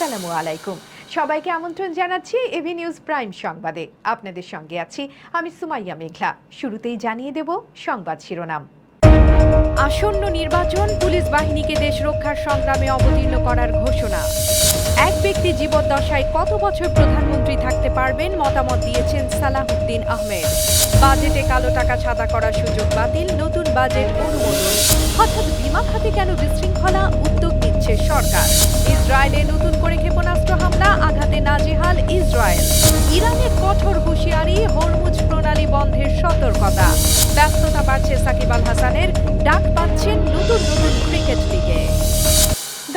আসসালামু আলাইকুম। সবাইকে আমন্ত্রণ জানাচ্ছি এভি নিউজ প্রাইম সংবাদে। আপনাদের সঙ্গে আছি আমি সুমাইয়া মেঘলা। শুরুতেই জানিয়ে দেব সংবাদ শিরোনাম। আসন্ন নির্বাচন পুলিশ বাহিনীকে দেশ রক্ষার সংগ্রামে অবতীর্ণ করার ঘোষণা। এক ব্যক্তি জীবদ্দশায় কত বছর প্রধানমন্ত্রী থাকতে পারবেন মতামত দিয়েছেন সালাহুদ্দিন আহমেদ। বাজেটে কালো টাকা ছাদা করার সুযোগ বাতিল, নতুন বাজেট অনুমোদন। হঠাৎ বিমা খাতে কেন বিশৃঙ্খলা? উদ্যোগ নিচ্ছে সরকার। ইসরায়েলে নতুন করে ক্ষেপণাস্ত্র হামলা, আঘাতে নাজেহাল ইসরায়েল। ইরানের কঠোর হুঁশিয়ারি, হরমুজ প্রণালী বন্ধের সতর্কতা। ব্যস্ততা বাড়ছে সাকিব আল হাসানের, ডাক পাচ্ছেন নতুন নতুন ক্রিকেট লিগে।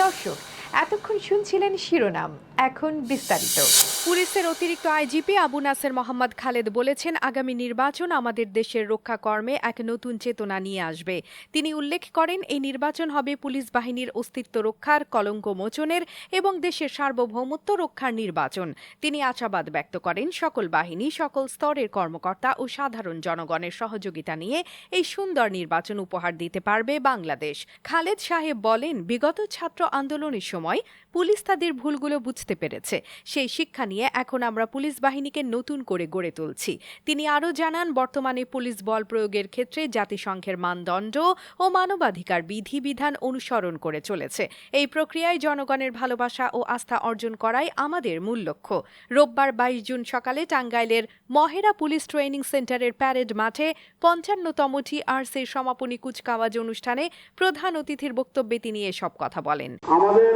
দর্শক, এতক্ষণ শুনছিলেন শিরোনাম, এখন বিস্তারিত। পুলিশের অতিরিক্ত আইজিপি আবু নাসের মোহাম্মদ খালেদ বলেছেন, আগামী নির্বাচন আমাদের দেশের রক্ষা কর্মে এক নতুন চেতনা নিয়ে আসবে। তিনি উল্লেখ করেন, এই নির্বাচন হবে পুলিশ বাহিনীর অস্তিত্ব রক্ষার, কলঙ্ক মোচনের এবং দেশের সার্বভৌমত্ব রক্ষার নির্বাচন। তিনি আশাবাদ ব্যক্ত করেন, সকল বাহিনী, সকল স্তরের কর্মকর্তা ও সাধারণ জনগণের সহযোগিতা নিয়ে এই সুন্দর নির্বাচন উপহার দিতে পারবে বাংলাদেশ। খালেদ সাহেব বলেন, বিগত ছাত্র আন্দোলনের সময় পুলিশ তাদের ভুলগুলো বুঝতে পেরেছে। সেই শিক্ষা নিয়ে এখন আমরা পুলিশ বাহিনীকে নতুন করে গড়ে তুলছি। তিনি আরও জানান, বর্তমানে পুলিশ বল প্রয়োগের ক্ষেত্রে জাতিসংঘের মানদণ্ড ও মানবাধিকার বিধিবিধান অনুসরণ করে চলেছে। এই প্রক্রিয়ায় জনগণের ভালোবাসা ও আস্থা অর্জন করাই আমাদের মূল লক্ষ্য। রোববার বাইশ জুন সকালে টাঙ্গাইলের মহেরা পুলিশ ট্রেনিং সেন্টারের প্যারেড মাঠে পঞ্চান্নতম টিআরসির সমাপনী কুচকাওয়াজ অনুষ্ঠানে প্রধান অতিথির বক্তব্যে তিনি এসব কথা বলেন। আমাদের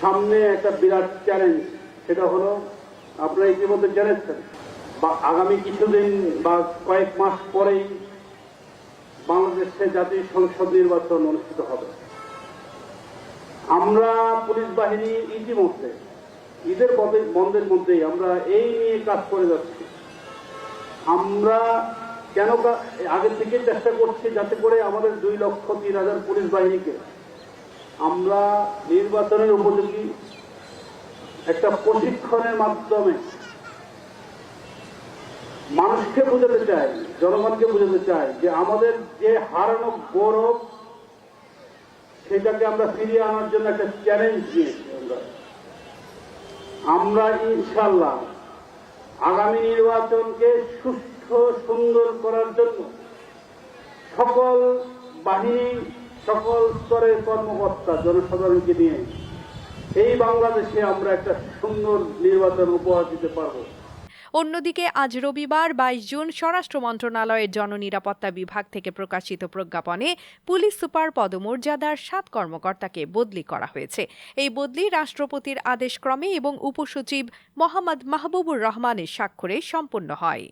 সামনে একটা বিরাট চ্যালেঞ্জ সেটা হলো আপনারা ইতিমধ্যে জেনেছেন, বা আগামী কিছুদিন বা কয়েক মাস পরেই বাংলাদেশে জাতীয় সংসদ নির্বাচন অনুষ্ঠিত হবে। আমরা পুলিশ বাহিনী ইতিমধ্যে, ঈদের বন্ধে- বন্ধের মধ্যেই আমরা এই নিয়ে কাজ করে যাচ্ছি। আমরা কেন কা- আগে থেকে চেষ্টা করছি যাতে করে আমাদের দুই লক্ষ তিন হাজার পুলিশ বাহিনীকে আমরা নির্বাচনের উপযোগী একটা প্রশিক্ষণের মাধ্যমে মানুষকে বোঝাতে চাই, জনগণকে বোঝাতে চাই যে আমাদের যে হারানো গৌরব, সেটাকে আমরা ফিরিয়ে আনার জন্য একটা চ্যালেঞ্জ আমরা। আমরা ইনশাল্লাহ আগামী নির্বাচনকে সুস্থ সুন্দর করার জন্য সকল বাহিনী সকল স্তরের কর্মকর্তা, জনসাধারণকে নিয়ে এই বাংলাদেশে আমরা একটা সুন্দর নির্বাচন উপহার দিতে পারব। অন্যদিকে আজ রবিবার বাইশ জুন স্বরাষ্ট্র মন্ত্রণালয়ের জননিরাপত্তা বিভাগ থেকে প্রকাশিত প্রজ্ঞাপনে পুলিশ সুপার পদমর্যাদার সাত কর্মকর্তাকে বদলি করা হয়েছে। এই বদলি রাষ্ট্রপতির আদেশক্রমে এবং উপসচিব মোহাম্মদ মাহবুবুর রহমানের স্বাক্ষরে সম্পন্ন হয়।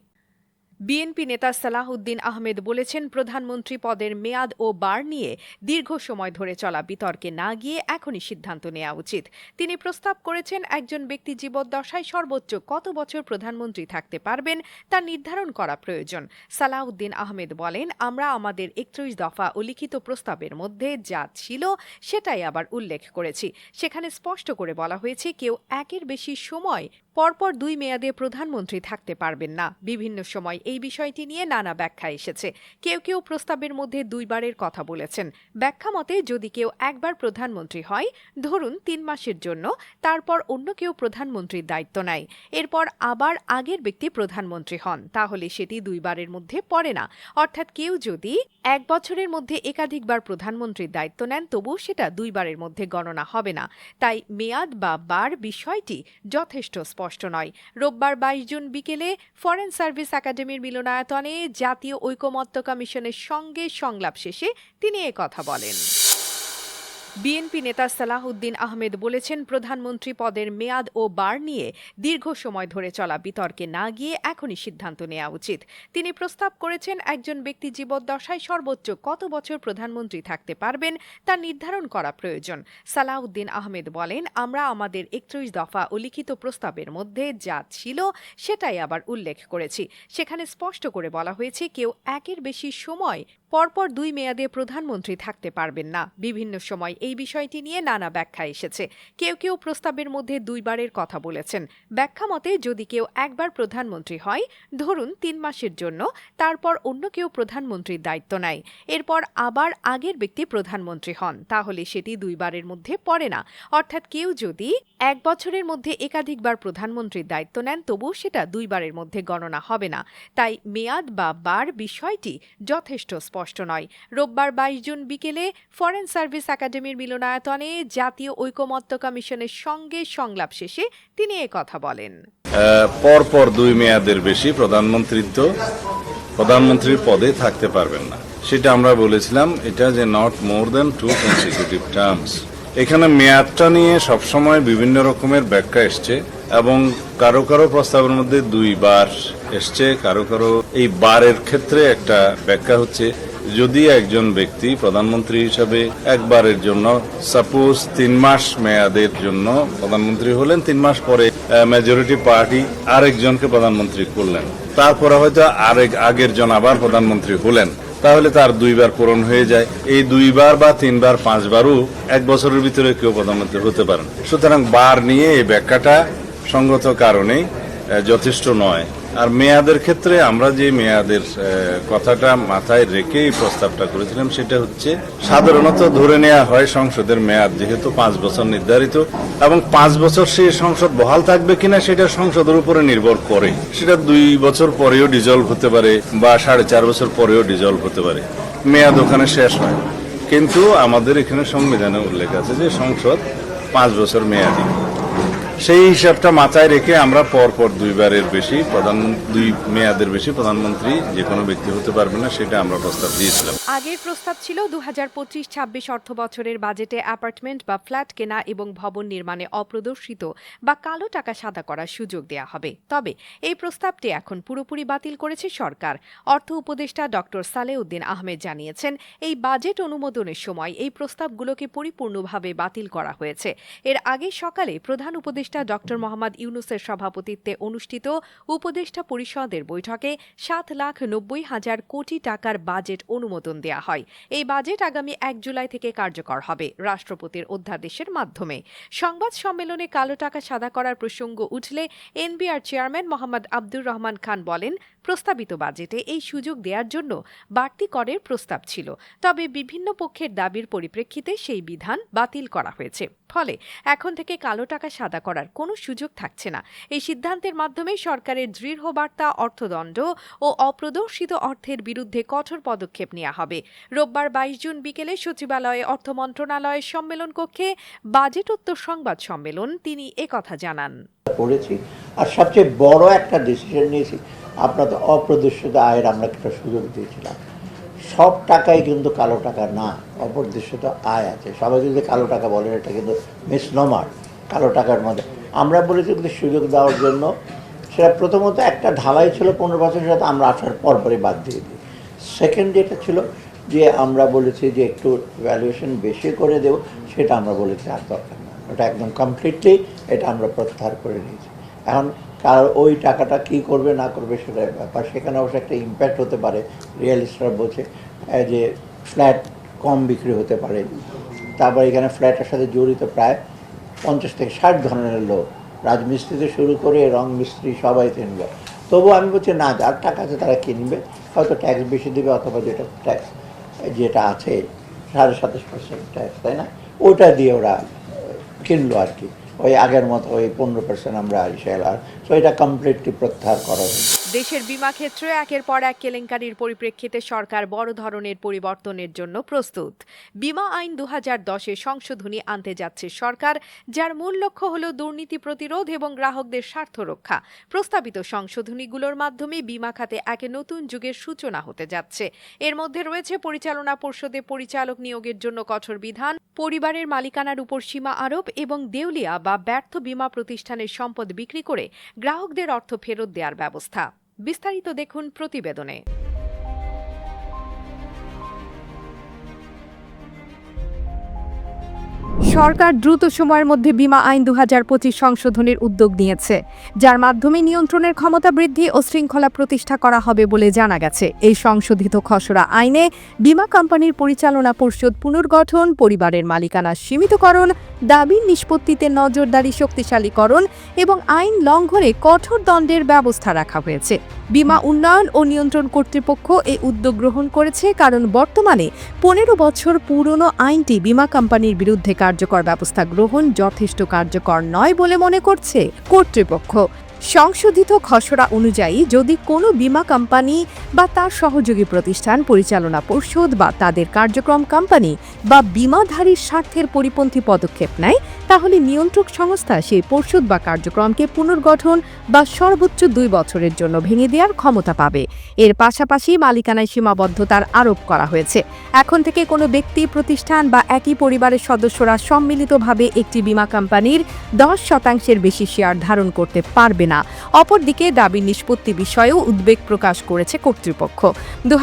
বিএনপি নেতা সালাহউদ্দিন আহমেদ বলেছেন, প্রধানমন্ত্রী পদের মেয়াদ ও বার নিয়ে দীর্ঘ সময় ধরে চলা বিতর্কে না গিয়ে এখনই সিদ্ধান্ত নেওয়া উচিত। তিনি প্রস্তাব করেছেন, একজন ব্যক্তি জীবদ্দশায় সর্বোচ্চ কত বছর প্রধানমন্ত্রী থাকতে পারবেন তা নির্ধারণ করা প্রয়োজন। সালাহউদ্দিন আহমেদ বলেন, আমরা আমাদের একত্রিশ দফা ও লিখিত প্রস্তাবের মধ্যে যা ছিল সেটাই আবার উল্লেখ করেছি। সেখানে স্পষ্ট করে বলা হয়েছে, কেউ একের বেশি সময় পরপর দুই মেয়াদে প্রধানমন্ত্রী থাকতে পারবেন না। বিভিন্ন সময় এই বিষয়টি নিয়ে নানা ব্যাখ্যা এসেছে। কেউ কেউ প্রস্তাবের মধ্যে দুইবারের কথা বলেছেন। ব্যাখ্যা মতে, যদি কেউ একবার প্রধানমন্ত্রী হয়, ধরুন তিন মাসের জন্য, তারপর অন্য কেউ প্রধানমন্ত্রীর দায়িত্ব নেয়। এরপর আবার আগের ব্যক্তি প্রধানমন্ত্রী হন, তাহলে সেটি দুইবারের মধ্যে পড়ে না। অর্থাৎ কেউ যদি এক বছরের মধ্যে একাধিকবার প্রধানমন্ত্রীর দায়িত্ব নেন, তবুও সেটা দুইবারের মধ্যে গণনা হবে না। তাই মেয়াদ বা বার বিষয়টি যথেষ্ট স্পষ্ট নয়। রোববার বাইশ জুন বিকেলে ফরেন সার্ভিস একাডেমির মিলনায়তনে জাতীয় ঐকমত্য কমিশনের সঙ্গে সংলাপ শেষে তিনি কথা বলেন। বিএনপি নেতা সালাহউদ্দিন আহমেদ বলেছেন, প্রধানমন্ত্রী পদের মেয়াদ ও বার নিয়ে দীর্ঘ সময় ধরে চলা বিতর্কে না গিয়ে এখনই সিদ্ধান্ত নেওয়া উচিত। তিনি প্রস্তাব করেছেন, একজন ব্যক্তি জীবদ্দশায় সর্বোচ্চ কত বছর প্রধানমন্ত্রী থাকতে পারবেন তা নির্ধারণ করা প্রয়োজন। সালাহউদ্দিন আহমেদ বলেন, আমরা আমাদের একত্রিশ দফা ও লিখিত প্রস্তাবের মধ্যে যা ছিল সেটাই আবার উল্লেখ করেছি। সেখানে স্পষ্ট করে বলা হয়েছে, কেউ একের বেশি সময় পরপর দুই মেয়াদে প্রধানমন্ত্রী থাকতে পারবেন না। বিভিন্ন সময় এই বিষয়টি নিয়ে নানা ব্যাখ্যা এসেছে। কেউ কেউ প্রস্তাবের মধ্যে দুইবারের কথা বলেছেন। ব্যাখ্যা মতে, যদি কেউ একবার প্রধানমন্ত্রী হয়, ধরুন তিন মাসের জন্য, তারপর অন্য কেউ প্রধানমন্ত্রীর দায়িত্ব নেয়। এরপর আবার আগের ব্যক্তি প্রধানমন্ত্রী হন, তাহলে সেটি দুইবারের মধ্যে পড়ে না। অর্থাৎ কেউ যদি এক বছরের মধ্যে একাধিকবার প্রধানমন্ত্রীর দায়িত্ব নেন তবু সেটা দুইবারের মধ্যে গণনা হবে না। তাই মেয়াদ বা বার বিষয়টি যথেষ্ট স্পষ্ট। নয়। রোববার বাইশ জুন বিকেলে ফরেন সার্ভিস একাডেমির মিলনায়তনে জাতীয় ঐকমত্য কমিশনের সঙ্গে সংলাপ শেষে তিনি কথা বলেন। আহ, পর পর দুই মেয়াদের বেশি প্রধানমন্ত্রিত্ব প্রধানমন্ত্রীর পদে থাকতে পারবেন না। সেটা আমরা বলেছিলাম এটা যে not more than two consecutive terms এখানে মেয়াদটা নিয়ে সবসময় বিভিন্ন রকমের ব্যাখ্যা এসছে এবং কারও কারও প্রস্তাবের মধ্যে দুইবার এসছে কারও কারও এই বারের ক্ষেত্রে একটা ব্যাখ্যা হচ্ছে। যদি একজন ব্যক্তি প্রধানমন্ত্রী হিসাবে একবারের জন্য সাপোজ তিন মাস মেয়াদের জন্য প্রধানমন্ত্রী হলেন তিন মাস পরে মেজরিটি পার্টি আরেকজনকে প্রধানমন্ত্রী করলেন তারপরে হয়তো আরেক আগের জন আবার প্রধানমন্ত্রী হলেন তাহলে তার দুইবার পূরণ হয়ে যায়। এই দুইবার বা তিনবার পাঁচবারও এক বছরের ভিতরে কেউ প্রধানমন্ত্রী হতে পারেন। সুতরাং বার নিয়ে এই ব্যাখ্যাটা সঙ্গত কারণেই আহ, যথেষ্ট নয়। আর মেয়াদের ক্ষেত্রে আমরা যে মেয়াদের কথাটা মাথায় রেখে এই প্রস্তাবটা করেছিলাম, সেটা হচ্ছে সাধারণত ধরে নেওয়া হয় সংসদের মেয়াদ, যেহেতু পাঁচ বছর নির্ধারিত, এবং পাঁচ বছর সেই সংসদ বহাল থাকবে কিনা সেটা সংসদের উপরে নির্ভর করে। সেটা দুই বছর পরেও ডিজলভ হতে পারে, বা সাড়ে চার বছর পরেও ডিজলভ হতে পারে। মেয়াদ ওখানে শেষ হয়। কিন্তু আমাদের এখানে সংবিধানে উল্লেখ আছে যে সংসদ পাঁচ বছর মেয়াদি। সেই হিসাবটা মাথায় রেখে আমরা পর পর দুইবারের বেশি প্রধান দুই মেয়াদের বেশি প্রধানমন্ত্রী যে কোনো ব্যক্তি হতে পারবে না, সেটা আমরা প্রস্তাব দিয়েছিলাম। আগের প্রস্তাব ছিল দু হাজার পঁচিশ ছাব্বিশ অর্থ বছরের বাজেটে অ্যাপার্টমেন্ট বা ফ্ল্যাট কেনা এবং ভবন নির্মাণে অপ্রদর্শিত বা কালো টাকা সাদা করার সুযোগ দেয়া হবে। তবে এই প্রস্তাবটি এখন পুরোপুরি বাতিল করেছে সরকার। অর্থ উপদেষ্টা ডক্টর সালেউদ্দিন আহমেদ জানিয়েছেন, এই বাজেট অনুমোদনের সময় এই প্রস্তাবগুলোকে পরিপূর্ণভাবে বাতিল করা হয়েছে। এর আগে সকালে প্রধান উপদেষ্টা ডক্টর মোহাম্মদ ইউনুসের সভাপতিত্বে অনুষ্ঠিত উপদেষ্টা পরিষদের বৈঠকে সাত লাখ নব্বই হাজার কোটি টাকার বাজেট অনুমোদন দেয়া হয়। এই বাজেট আগামী এক জুলাই থেকে কার্যকর হবে, রাষ্ট্রপতির অধ্যাদেশের মাধ্যমে। সংবাদ সম্মেলনে কালো টাকা সাদা করার প্রসঙ্গ উঠলে এনবিআর চেয়ারম্যান মোহাম্মদ আব্দুর রহমান খান বলেন প্রস্তাবিত বাজেটে এই সুযোগ দেওয়ার জন্য বাড়তি করের প্রস্তাব ছিল, তবে বিভিন্ন পক্ষের দাবির পরিপ্রেক্ষিতে সেই বিধান বাতিল করা হয়েছে। ফলে এখন থেকে কালো টাকা সাদা করার কোনো সুযোগ থাকছে না। এই সিদ্ধান্তের মাধ্যমে সরকারের দৃঢ় বার্তা, অর্থদণ্ড ও অপ্রদর্শিত অর্থের বিরুদ্ধে কঠোর পদক্ষেপ নেওয়া হবে। রোববার বাইশ জুন বিকেলে সচিবালয়ে অর্থ মন্ত্রণালয়ের সম্মেলন কক্ষে বাজেটোত্তর সংবাদ সম্মেলন তিনি একথা জানান। করেছি। আর সবচেয়ে বড় একটা ডিসিশন নিয়েছি, আপনার তো অপ্রদর্শিত আয়ের আমরা একটা সুযোগ দিয়েছিলাম। সব টাকাই কিন্তু কালো টাকা না, অপ্রদর্শিত আয় আছে। সবাই যদি কালো টাকা বলেন এটা কিন্তু মিসনমার কালো টাকার মধ্যে। আমরা বলেছি কিন্তু সুযোগ দেওয়ার জন্য, সেটা প্রথমত একটা ঢালাই ছিল পনেরো বছরের সাথে, আমরা আসার পর পরই বাদ দিয়ে দিই। সেকেন্ড যেটা ছিল, যে আমরা বলেছি যে একটু ভ্যালুয়েশন বেশি করে দেব, সেটা আমরা বলেছি আর দরকার ওটা একদম কমপ্লিটলি এটা আমরা প্রত্যাহার করে নিয়েছি। এখন কার ওই টাকাটা কি করবে, না করবে সেটার ব্যাপার। সেখানে অবশ্য একটা ইম্প্যাক্ট হতে পারে রিয়েলিস্টরা বলছে যে ফ্ল্যাট কম বিক্রি হতে পারে। তারপর এখানে ফ্ল্যাটের সাথে জড়িত প্রায় পঞ্চাশ থেকে ষাট ধরনের লোক। রাজমিস্ত্রিতে শুরু করে রং মিস্ত্রি সবাই কিনবে তবু আমি বলছি, না, যার টাকা আছে তারা কিনবে। হয়তো ট্যাক্স বেশি দেবে অথবা যেটা ট্যাক্স যেটা আছে, সাড়ে সাতাশ পার্সেন্ট ট্যাক্স তাই না? ওটা দিয়ে ওরা কিনলো আর কি। ওই আগের মতো ওই পনেরো পার্সেন্ট আমরা সেল আর। সো এটা কমপ্লিটলি প্রত্যাহার করা হয়েছে। দেশের বিমা ক্ষেত্রে একের পর এক কেলেঙ্কারির পরিপ্রেক্ষিতে সরকার বড় ধরনের পরিবর্তনের জন্য প্রস্তুত। বিমা আইন দু হাজার দশে সংশোধনী আনতে যাচ্ছে সরকার, যার মূল লক্ষ্য হল দুর্নীতি প্রতিরোধ এবং গ্রাহকদের স্বার্থ রক্ষা। প্রস্তাবিত সংশোধনীগুলোর মাধ্যমে বিমা খাতে একে নতুন যুগের সূচনা হতে যাচ্ছে। এর মধ্যে রয়েছে পরিচালনা পর্ষদে পরিচালক নিয়োগের জন্য কঠোর বিধান, পরিবারের মালিকানার উপর সীমা আরোপ এবং দেউলিয়া বা ব্যর্থ বিমা প্রতিষ্ঠানের সম্পদ বিক্রি করে গ্রাহকদের অর্থ ফেরত দেওয়ার ব্যবস্থা। বিস্তারিত দেখুন প্রতিবেদনে। সরকার দ্রুত সময়ের মধ্যে বিমা আইন দু হাজার পঁচিশ সংশোধনের উদ্যোগ নিয়েছে, যার মাধ্যমে নিয়ন্ত্রণের ক্ষমতা বৃদ্ধি ও শৃঙ্খলা প্রতিষ্ঠা করা হবে বলে জানা গেছে। এই সংশোধিত খসড়া আইনে বিমা কোম্পানির পরিচালনা পর্ষদ পুনর্গঠন, পরিবারের মালিকানা সীমিতকরণ, দাবির নিষ্পত্তিতে নজরদারি শক্তিশালীকরণ এবং আইন লঙ্ঘনে কঠোর দণ্ডের ব্যবস্থা রাখা হয়েছে। বিমা উন্নয়ন ও নিয়ন্ত্রণ কর্তৃপক্ষ এই উদ্যোগ গ্রহণ করেছে কারণ বর্তমানে পনেরো বছর পুরনো আইনটি বিমা কোম্পানির বিরুদ্ধে কার্যকর ব্যবস্থা গ্রহণ যথেষ্ট কার্যকর নয় বলে মনে করছে কর্তৃপক্ষ। সংশোধিত খসড়া অনুযায়ী যদি কোনো বিমা কোম্পানি বা তার সহযোগী প্রতিষ্ঠান পরিচালনা পর্ষদ বা তাদের কার্যক্রম কোম্পানি বা বিমাধারীর স্বার্থের পরিপন্থী পদক্ষেপ নেয়, তাহলে নিয়ন্ত্রক সংস্থা সেই পর্ষদ বা কার্যক্রমকে পুনর্গঠন বা সর্বোচ্চ দুই বছরের জন্য ভেঙে দেওয়ার ক্ষমতা পাবে। এর পাশাপাশি মালিকানায় সীমাবদ্ধতার আরোপ করা হয়েছে। এখন থেকে কোনো ব্যক্তি, প্রতিষ্ঠান বা একই পরিবারের সদস্যরা সম্মিলিতভাবে একটি বিমা কোম্পানির দশ শতাংশের বেশি শেয়ার ধারণ করতে পারবে না। অপরদিকে দাবির নিষ্পত্তি বিষয়েও উদ্বেগ প্রকাশ করেছে কর্তৃপক্ষ। দু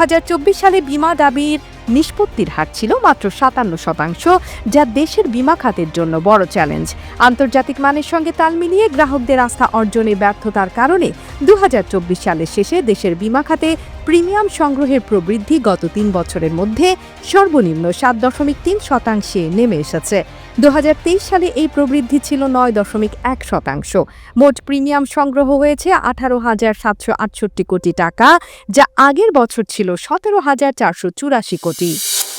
সালে বিমা দাবির নিষ্পত্তির হার ছিল মাত্র সাতান্ন শতাংশ, যা দেশের বিমা খাতের জন্য বড় চ্যালেঞ্জ। আন্তর্জাতিক মানের সঙ্গে তাল মিলিয়ে গ্রাহকদের আস্থা অর্জনে ব্যর্থতার কারণে দু হাজার চব্বিশ সালের শেষে দেশের বিমা খাতে প্রিমিয়াম সংগ্রহের প্রবৃদ্ধি গত তিন বছরের মধ্যে সর্বনিম্ন সাত দশমিক তিন শতাংশে নেমে এসেছে। দু হাজার তেইশ সালে এই প্রবৃদ্ধি ছিল নয় দশমিক এক শতাংশ। মোট প্রিমিয়াম সংগ্রহ হয়েছে আঠারো হাজার সাতশো আটষট্টি কোটি টাকা, যা আগের বছর ছিল সতেরো হাজার চারশো চুরাশি কোটি।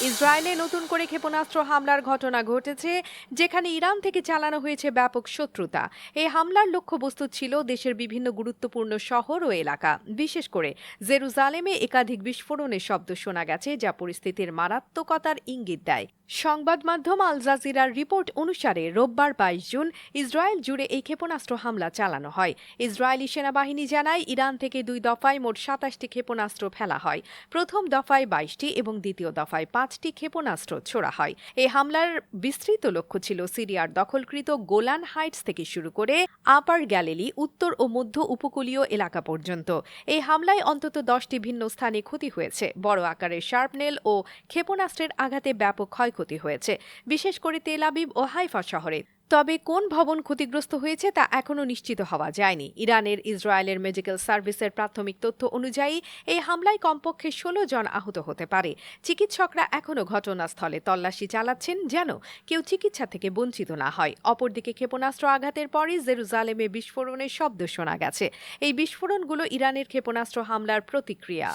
ইসরায়েলে নতুন করে ক্ষেপণাস্ত্র হামলার ঘটনা ঘটেছে, যেখানে ইরান থেকে চালানো হয়েছে ব্যাপক শত্রুতা। এই হামলার লক্ষ্যবস্তু ছিল দেশের বিভিন্ন গুরুত্বপূর্ণ শহর ও এলাকা। বিশেষ করে জেরুজালেমে একাধিক বিস্ফোরণের শব্দ শোনা গেছে, যা পরিস্থিতির মারাত্মকতার ইঙ্গিত দেয়। সংবাদ মাধ্যম আল জাজিরার রিপোর্ট অনুসারে রোববার বাইশ জুন ইসরায়েল জুড়ে এই ক্ষেপণাস্ত্র হামলা চালানো হয়। ইসরায়েলি সেনাবাহিনী জানায়, ইরান থেকে দুই দফায় মোট সাতাশটি ক্ষেপণাস্ত্র ফেলা হয়। প্রথম দফায় বাইশটি এবং দ্বিতীয় দফায় পাঁচটি ক্ষেপণাস্ত্র ছোড়া হয়। এই হামলার বিস্তৃত লক্ষ্য ছিল সিরিয়ার দখলকৃত গোলান হাইটস থেকে শুরু করে আপার গ্যালিলি, উত্তর ও মধ্য উপকূলীয় এলাকা পর্যন্ত। এই হামলায় অন্তত দশটি ভিন্ন স্থানে ক্ষতি হয়েছে। বড় আকারের শার্পনেল ও ক্ষেপণাস্ত্রের আঘাতে ব্যাপক ক্ষয়ক্ষতি হয়েছে, বিশেষ করে তেল আবিব ও হাইফা শহরে। তবে কোন ভবন ক্ষতিগ্রস্ত হয়েছে তা এখনও নিশ্চিত হওয়া যায়নি। ইরানের ইসরায়েলের মেডিকেল সার্ভিসের প্রাথমিক তথ্য অনুযায়ী, এই হামলায় কমপক্ষে ষোলো জন আহত হতে পারে। চিকিৎসকরা এখনও ঘটনাস্থলে তল্লাশি চালাচ্ছেন যেন কেউ চিকিৎসা থেকে বঞ্চিত না হয়। অপরদিকে ক্ষেপণাস্ত্র আঘাতের পরই জেরুজালেমে বিস্ফোরণের শব্দ শোনা গেছে। এই বিস্ফোরণগুলো ইরানের ক্ষেপণাস্ত্র হামলার প্রতিক্রিয়া।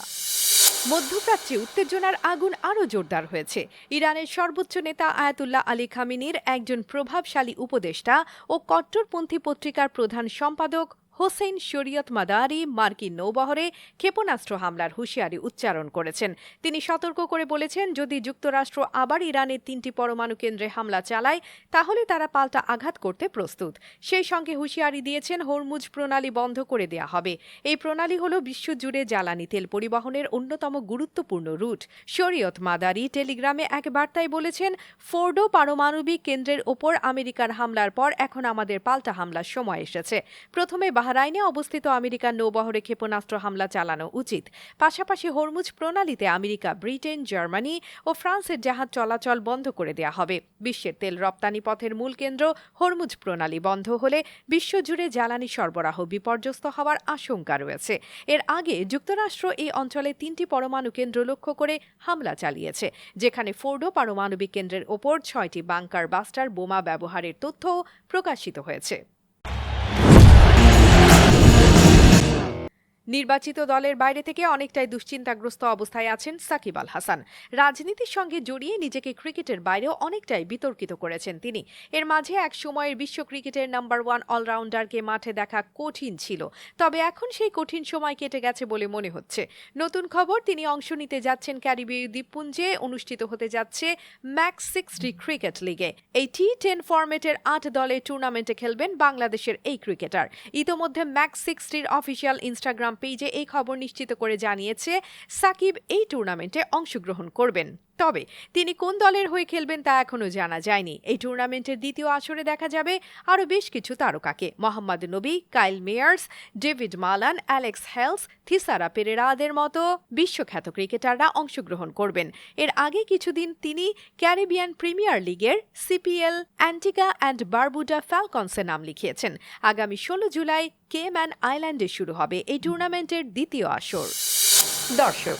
মধ্যপ্রাচ্যে উত্তেজনার আগুন আরও জোরদার হয়েছে। ইরানের সর্বোচ্চ নেতা আয়াতুল্লাহ আলী খামিনির একজন প্রভাবশালী উপদেষ্টা ও কট্টরপন্থী পত্রিকার প্রধান সম্পাদক হোসেন শরীয়ত মাদারি, মার্কিন নৌবহরে ক্ষেপণাস্ত্র হামলার হুঁশিয়ারি উচ্চারণ করেছেন। তিনি সতর্ক করে বলেছেন, যদি যুক্তরাষ্ট্র আবার ইরানের তিনটি পরমাণু কেন্দ্রে হামলা চালায়, তাহলে তারা পাল্টা আঘাত করতে প্রস্তুত। সেই সঙ্গে হুঁশিয়ারি দিয়েছেন, হরমুজ প্রণালী বন্ধ করে দেয়া হবে। এই প্রণালী হল বিশ্বজুড়ে জ্বালানি তেল পরিবহনের অন্যতম গুরুত্বপূর্ণ রুট। শরীয়ত মাদারি টেলিগ্রামে এক বার্তায় বলেছেন ফোর্ডো পারমাণবিক কেন্দ্রের ওপর আমেরিকার হামলার পর এখন আমাদের পাল্টা হামলার সময় এসেছে। প্রথমে বাহরাইনে অবস্থিত আমেরিকার নৌবহরে ক্ষেপণাস্ত্র হামলা চালানো উচিত। পাশাপাশি হরমুজ প্রণালীতে আমেরিকা, ব্রিটেন, জার্মানি ও ফ্রান্সের জাহাজ চলাচল বন্ধ করে দেয়া হবে। বিশ্বের তেল রপ্তানি পথের মূল কেন্দ্র হরমুজ প্রণালী বন্ধ হলে বিশ্বজুড়ে জ্বালানি সরবরাহ বিপর্যস্ত হওয়ার আশঙ্কা রয়েছে। এর আগে যুক্তরাষ্ট্র এই অঞ্চলে তিনটি পরমাণু কেন্দ্র লক্ষ্য করে হামলা চালিয়েছে, যেখানে ফোর্ডো পারমাণবিক কেন্দ্রের ওপর ছয়টি বাংকার বাস্টার বোমা ব্যবহারের তথ্যও প্রকাশিত হয়েছে। নির্বাচিত দলের বাইরে থেকে অনেকটাই দুশ্চিন্তাগ্রস্ত অবস্থায় আছেন সাকিব আল হাসান। রাজনীতির সঙ্গে জড়িয়ে নিজেকে ক্রিকেটের বাইরেও অনেকটাই বিতর্কিত করেছেন তিনি। এর মাঝে এক সময়ের বিশ্ব ক্রিকেটের নাম্বার ওয়ান অলরাউন্ডারকে মাঠে দেখা কঠিন ছিল। তবে এখন সেই কঠিন সময় কেটে গেছে বলে মনে হচ্ছে। নতুন খবর, তিনি অংশ নিতে যাচ্ছেন ক্যারিবীয় দ্বীপপুঞ্জে, অনুষ্ঠিত হতে যাচ্ছে ম্যাক্স সিক্সটি ক্রিকেট লিগে। এই টি টেন ফরম্যাটের আট দলের টুর্নামেন্টে খেলবেন বাংলাদেশের এই ক্রিকেটার। ইতোমধ্যে ম্যাক্স সিক্সটির অফিসিয়াল ইনস্টাগ্রাম পেজে এই খবর নিশ্চিত করে জানিয়েছে সাকিব এই টুর্নামেন্টে অংশগ্রহণ করবেন। তবে তিনি কোন দলের হয়ে খেলবেন তা এখনও জানা যায়নি। এই টুর্নামেন্টের দ্বিতীয় আসরে দেখা যাবে আরও বেশ কিছু তারকাকে। Mohammad Nabi, Kyle Mayers, David Malan, Alex Hales, Thisara পেরেরাদের মতো বিশ্বখ্যাত ক্রিকেটাররা অংশগ্রহণ করবেন। এর আগে কিছুদিন তিনি ক্যারিবিয়ান প্রিমিয়ার লিগের সিপিএল, অ্যান্টিগা অ্যান্ড বারবুডা ফ্যালকনসে নাম লিখিয়েছেন। আগামী ষোলো জুলাই কেম্যান আইল্যান্ডে শুরু হবে এই টুর্নামেন্টের দ্বিতীয় আসর। দর্শক